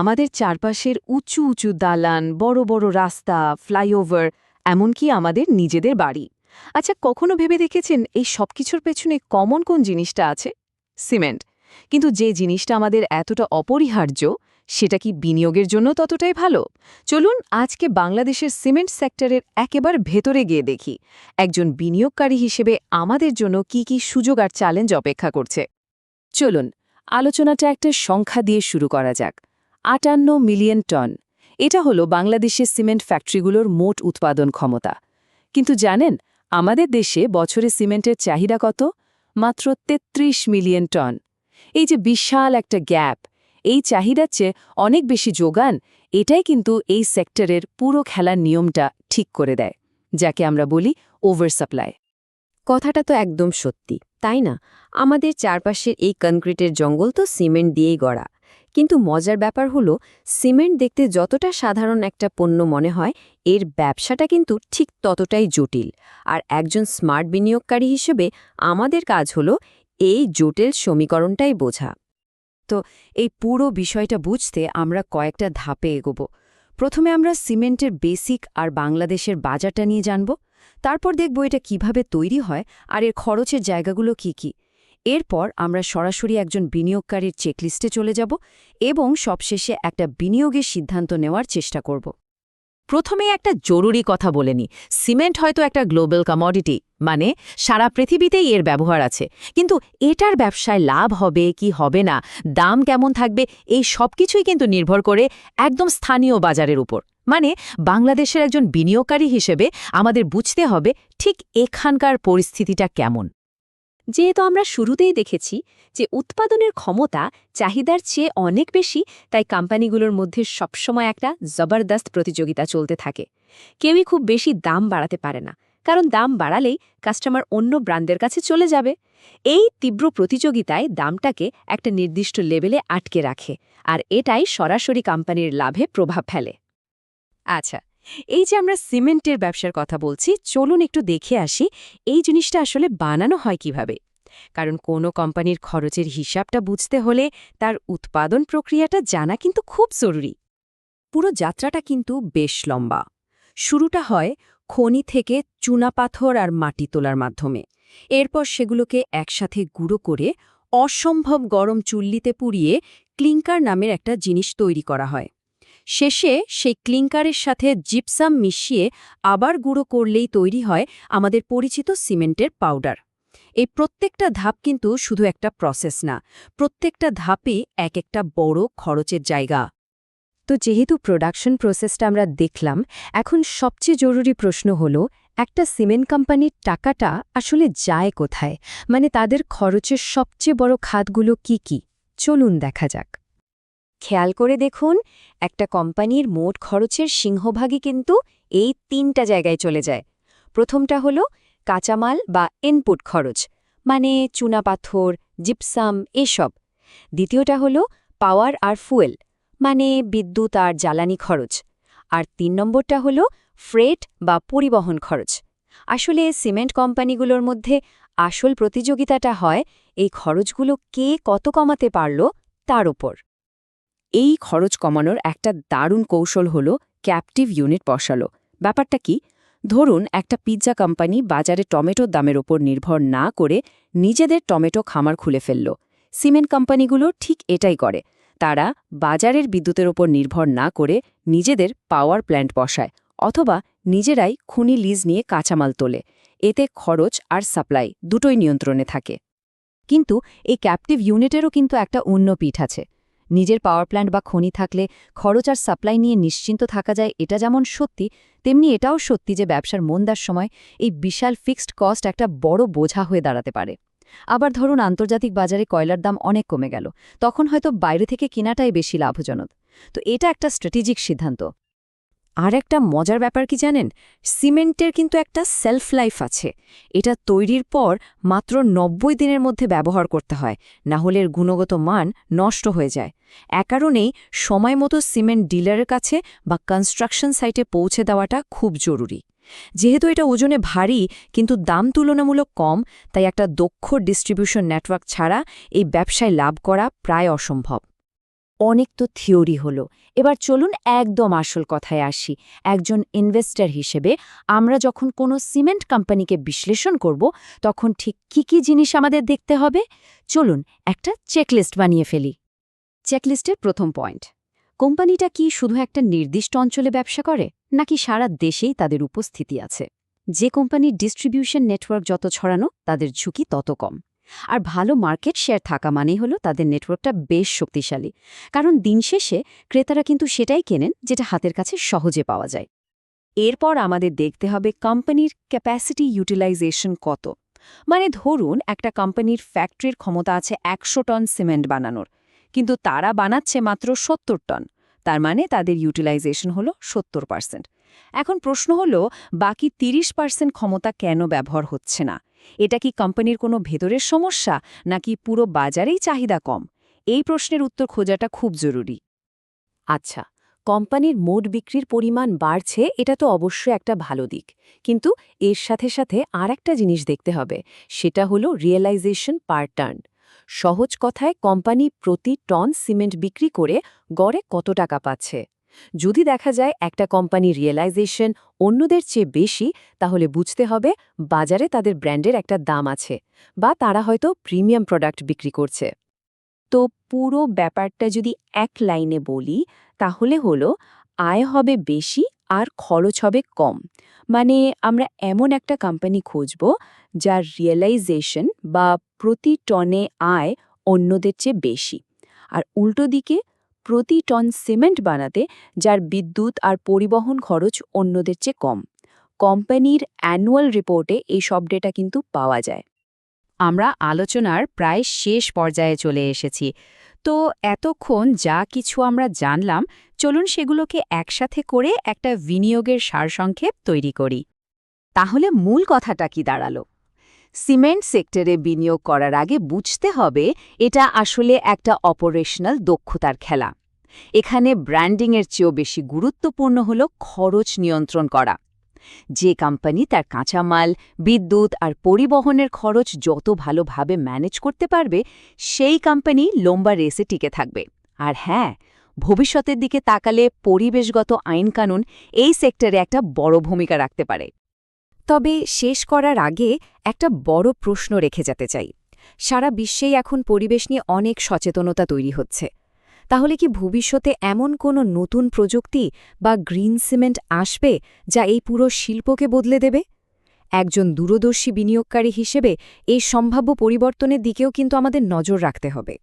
আমাদের চারপাশের উঁচু উঁচু দালান, বড় বড় রাস্তা, ফ্লাইওভার, এমনকি আমাদের নিজেদের বাড়ি। আচ্ছা কখনো ভেবে দেখেছেন এই সব কিছুর পেছনে কমন কোন জিনিসটা আছে? সিমেন্ট। কিন্তু যে জিনিসটা আমাদের এতটা অপরিহার্য, সেটা কি বিনিয়োগের জন্য ততটাই ভালো? চলুন আজকে বাংলাদেশের সিমেন্ট সেক্টরের একেবারে ভেতরে গিয়ে দেখি, একজন বিনিয়োগকারী হিসেবে আমাদের জন্য কি কি সুযোগ আর চ্যালেঞ্জ অপেক্ষা করছে। চলুন, আলোচনাটা একটা সংখ্যা দিয়ে শুরু করা যাক। আটান্ন মিলিয়ন টন। এটা হলো বাংলাদেশের সিমেন্ট ফ্যাক্টরিগুলোর মোট উৎপাদন ক্ষমতা। কিন্তু জানেন, আমাদের দেশে বছরে সিমেন্টের চাহিদা কত? মাত্র ৩৩ মিলিয়ন টন। এই যে বিশাল একটা গ্যাপ, এই চাহিদার চেয়ে অনেক বেশি যোগান, এটাই কিন্তু এই সেক্টরের পুরো খেলার নিয়মটা ঠিক করে দেয়, যাকে আমরা বলি ওভার সাপ্লাই কথাটা তো একদম সত্যি, তাই না? আমাদের চারপাশের এই কনক্রিটের জঙ্গল তো সিমেন্ট দিয়েই গড়া। কিন্তু মজার ব্যাপার হলো, সিমেন্ট দেখতে যতটা সাধারণ একটা পণ্য মনে হয়, এর ব্যবসাটা কিন্তু ঠিক ততটাই জটিল। আর একজন স্মার্ট বিনিয়োগকারী হিসেবে আমাদের কাজ হলো এই জটিল সমীকরণটাই বোঝা। তো এই পুরো বিষয়টা বুঝতে আমরা কয়েকটা ধাপে এগোব। প্রথমে আমরা সিমেন্টের বেসিক আর বাংলাদেশের বাজারটা নিয়ে জানব। তারপর দেখব এটা কীভাবে তৈরি হয় আর এর খরচের জায়গাগুলো কি কি। এরপর আমরা সরাসরি একজন বিনিয়োগকারীর চেকলিস্টে চলে যাব এবং সবশেষে একটা বিনিয়োগের সিদ্ধান্ত নেওয়ার চেষ্টা করব। প্রথমে একটা জরুরি কথা বলে নি সিমেন্ট হয়তো একটা গ্লোবাল কমোডিটি মানে সারা পৃথিবীতেই এর ব্যবহার আছে। কিন্তু এটার ব্যবসায় লাভ হবে কি হবে না, দাম কেমন থাকবে, এই সব কিছুই কিন্তু নির্ভর করে একদম স্থানীয় বাজারের উপর। মানে বাংলাদেশের একজন বিনিয়োগকারী হিসেবে আমাদের বুঝতে হবে ঠিক এখানকার পরিস্থিতিটা কেমন। যেহেতু আমরা শুরুতেই দেখেছি যে উৎপাদনের ক্ষমতা চাহিদার চেয়ে অনেক বেশি, তাই কোম্পানিগুলোর মধ্যে সবসময় একটা জবরদস্ত প্রতিযোগিতা চলতে থাকে। কেউই খুব বেশি দাম বাড়াতে পারে না, কারণ দাম বাড়ালেই কাস্টমার অন্য ব্র্যান্ডের কাছে চলে যাবে। এই তীব্র প্রতিযোগিতায় দামটাকে একটা নির্দিষ্ট লেভেলে আটকে রাখে, আর এটাই সরাসরি কোম্পানির লাভে প্রভাব ফেলে। আচ্ছা এই যে আমরা সিমেন্টের ব্যবসার কথা বলছি, চলুন একটু দেখে আসি এই জিনিসটা আসলে বানানো হয় কীভাবে। কারণ কোনো কোম্পানির খরচের হিসাবটা বুঝতে হলে তার উৎপাদন প্রক্রিয়াটা জানা কিন্তু খুব জরুরি। পুরো যাত্রাটা কিন্তু বেশ লম্বা। শুরুটা হয় খনি থেকে চুনাপাথর আর মাটি তোলার মাধ্যমে। এরপর সেগুলোকে একসাথে গুঁড়ো করে অসম্ভব গরম চুল্লিতে পুড়িয়ে ক্লিঙ্কার নামের একটা জিনিস তৈরি করা হয়। শেষে সেই ক্লিঙ্কারের সাথে জিপসাম মিশিয়ে আবার গুঁড়ো করলেই তৈরি হয় আমাদের পরিচিত সিমেন্টের পাউডার। এই প্রত্যেকটা ধাপ কিন্তু শুধু একটা প্রসেস না, প্রত্যেকটা ধাপে এক একটা বড় খরচের জায়গা। তো যেহেতু প্রোডাকশন প্রসেসটা আমরা দেখলাম, এখন সবচেয়ে জরুরি প্রশ্ন হলো, একটা সিমেন্ট কোম্পানির টাকাটা আসলে যায় কোথায়? মানে তাদের খরচের সবচেয়ে বড় খাতগুলো কি কি? চলুন দেখা যাক। খেয়াল করে দেখুন, একটা কোম্পানির মোট খরচের সিংহভাগই কিন্তু এই তিনটা জায়গায় চলে যায়। প্রথমটা হলো কাঁচামাল বা ইনপুট খরচ মানে চুনাপাথর জিপসাম এসব। দ্বিতীয়টা হলো পাওয়ার আর ফুয়েল মানে বিদ্যুৎ আর জ্বালানি খরচ। আর তিন নম্বরটা হলো ফ্রেট বা পরিবহন খরচ। আসলে সিমেন্ট কোম্পানিগুলোর মধ্যে আসল প্রতিযোগিতাটা হয় এই খরচগুলো কে কত কমাতে পারল তার ওপর এই খরচ কমানোর একটা দারুণ কৌশল হল ক্যাপটিভ ইউনিট বসালো। ব্যাপারটা কি? ধরুন একটা পিৎজা কোম্পানি বাজারে টমেটোর দামের ওপর নির্ভর না করে নিজেদের টমেটো খামার খুলে ফেলল। সিমেন্ট কোম্পানিগুলো ঠিক এটাই করে। তারা বাজারের বিদ্যুতের ওপর নির্ভর না করে নিজেদের পাওয়ার প্ল্যান্ট বসায় অথবা নিজেরাই খুনি লিজ নিয়ে কাঁচামাল তোলে। এতে খরচ আর সাপ্লাই দুটোই নিয়ন্ত্রণে থাকে। কিন্তু এই ক্যাপটিভ ইউনিটেরও কিন্তু একটা অন্য পিঠ আছে। নিজের পাওয়ার প্ল্যান্ট বা খনি থাকলে খরচ আর সাপ্লাই নিয়ে নিশ্চিন্ত থাকা যায়, এটা যেমন সত্যি, তেমনি এটাও সত্যি যে ব্যবসার মন্দার সময় এই বিশাল ফিক্সড কস্ট একটা বড় বোঝা হয়ে দাঁড়াতে পারে। আবার ধরুন আন্তর্জাতিক বাজারে কয়লার দাম অনেক কমে গেল, তখন হয়তো বাইরে থেকে কেনাটাই বেশি লাভজনক। তো এটা একটা স্ট্র্যাটেজিক সিদ্ধান্ত। আর একটা মজার ব্যাপার কি জানেন? সিমেন্টের কিন্তু একটা সেলফ লাইফ আছে। এটা তৈরির পর মাত্র নব্বই দিনের মধ্যে ব্যবহার করতে হয়, না হলে এর গুণগত মান নষ্ট হয়ে যায়। এ কারণেই সময় মতো সিমেন্ট ডিলারের কাছে বা কনস্ট্রাকশন সাইটে পৌঁছে দেওয়াটা খুব জরুরি। যেহেতু এটা ওজনে ভারী, কিন্তু দাম তুলনামূলক কম, তাই একটা দক্ষ ডিস্ট্রিবিউশন নেটওয়ার্ক ছাড়া এই ব্যবসায় লাভ করা প্রায় অসম্ভব। অনেক তো থিওরি হলো। এবার চলুন একদম আসল কথায় আসি। একজন ইনভেস্টর হিসেবে আমরা যখন কোনো সিমেন্ট কোম্পানিকে বিশ্লেষণ করব, তখন ঠিক কি কি জিনিস আমাদের দেখতে হবে? চলুন একটা চেকলিস্ট বানিয়ে ফেলি। চেকলিস্টের প্রথম পয়েন্ট, কোম্পানিটা কি শুধু একটা নির্দিষ্ট অঞ্চলে ব্যবসা করে, নাকি সারা দেশেই তাদের উপস্থিতি আছে? যে কোম্পানির ডিস্ট্রিবিউশন নেটওয়ার্ক যত ছড়ানো, তাদের ঝুঁকি তত কম। আর ভালো মার্কেট শেয়ার থাকা মানেই হলো তাদের নেটওয়ার্কটা বেশ শক্তিশালী। কারণ দিন শেষে ক্রেতারা কিন্তু সেটাই কেনেন যেটা হাতের কাছে সহজে পাওয়া যায়। এরপর আমাদের দেখতে হবে কোম্পানির ক্যাপাসিটি ইউটিলাইজেশন কত। মানে ধরুন একটা কোম্পানির ফ্যাক্টরির ক্ষমতা আছে একশো টন সিমেন্ট বানানোর। কিন্তু তারা বানাচ্ছে মাত্র সত্তর টন। তার মানে তাদের ইউটিলাইজেশন হলো সত্তর পার্সেন্ট। এখন প্রশ্ন হলো, বাকি তিরিশ পার্সেন্ট ক্ষমতা কেন ব্যবহার হচ্ছে না? এটা কি কোম্পানির কোনো ভেতরের সমস্যা, নাকি পুরো বাজারেই চাহিদা কম? এই প্রশ্নের উত্তর খোঁজাটা খুব জরুরি। আচ্ছা কোম্পানির মোট বিক্রির পরিমাণ বাড়ছে, এটা তো অবশ্যই একটা ভালো দিক। কিন্তু এর সাথে সাথে আর একটা জিনিস দেখতে হবে, সেটা হলো রিয়েলাইজেশন পার টার্ন সহজ কথায়, কোম্পানি প্রতি টন সিমেন্ট বিক্রি করে গড়ে কত টাকা পাচ্ছে? যদি দেখা যায় একটা কোম্পানি রিয়েলাইজেশন অন্যদের চেয়ে বেশি, তাহলে বুঝতে হবে বাজারে তাদের ব্র্যান্ডের একটা দাম আছে বা তারা হয়তো প্রিমিয়াম প্রোডাক্ট বিক্রি করছে। তো পুরো ব্যাপারটা যদি এক লাইনে বলি, তাহলে হলো আয় হবে বেশি আর খরচ হবে কম। মানে আমরা এমন একটা কোম্পানি খুঁজব যার রিয়েলাইজেশন বা প্রতি টনে আয় অন্যদের চেয়ে বেশি। আর উল্টো দিকে প্রতি টন সিমেন্ট বানাতে, যার বিদ্যুৎ আর পরিবহন খরচ অন্যদের চেয়ে কম। কোম্পানির অ্যানুয়াল রিপোর্টে এই সব ডেটা কিন্তু পাওয়া যায়। আমরা আলোচনার প্রায় শেষ পর্যায়ে চলে এসেছি। তো এতক্ষণ যা কিছু আমরা জানলাম, চলুন সেগুলোকে একসাথে করে একটা বিনিয়োগের সারসংক্ষেপ তৈরি করি। তাহলে মূল কথাটা কি দাঁড়াল? সিমেন্ট সেক্টরে বিনিয়োগ করার আগে বুঝতে হবে এটা আসলে একটা অপারেশনাল দক্ষতার খেলা। এখানে ব্র্যান্ডিংয়ের চেয়েও বেশি গুরুত্বপূর্ণ হল খরচ নিয়ন্ত্রণ করা। যে কোম্পানি তার কাঁচামাল, বিদ্যুৎ আর পরিবহনের খরচ যত ভালোভাবে ম্যানেজ করতে পারবে, সেই কোম্পানি লম্বা রেসে টিকে থাকবে। আর হ্যাঁ ভবিষ্যতের দিকে তাকালে পরিবেশগত আইনকানুন এই সেক্টরে একটা বড় ভূমিকা রাখতে পারে। তবে শেষ করার আগে একটা বড় প্রশ্ন রেখে যেতে চাই। সারা বিশ্বেই এখন পরিবেশ নিয়ে অনেক সচেতনতা তৈরি হচ্ছে। তাহলে কি ভবিষ্যতে এমন কোনো নতুন প্রযুক্তি বা গ্রিন সিমেন্ট আসবে যা এই পুরো শিল্পকে বদলে দেবে? একজন দূরদর্শী বিনিয়োগকারী হিসেবে এই সম্ভাব্য পরিবর্তনের দিকেও কিন্তু আমাদের নজর রাখতে হবে।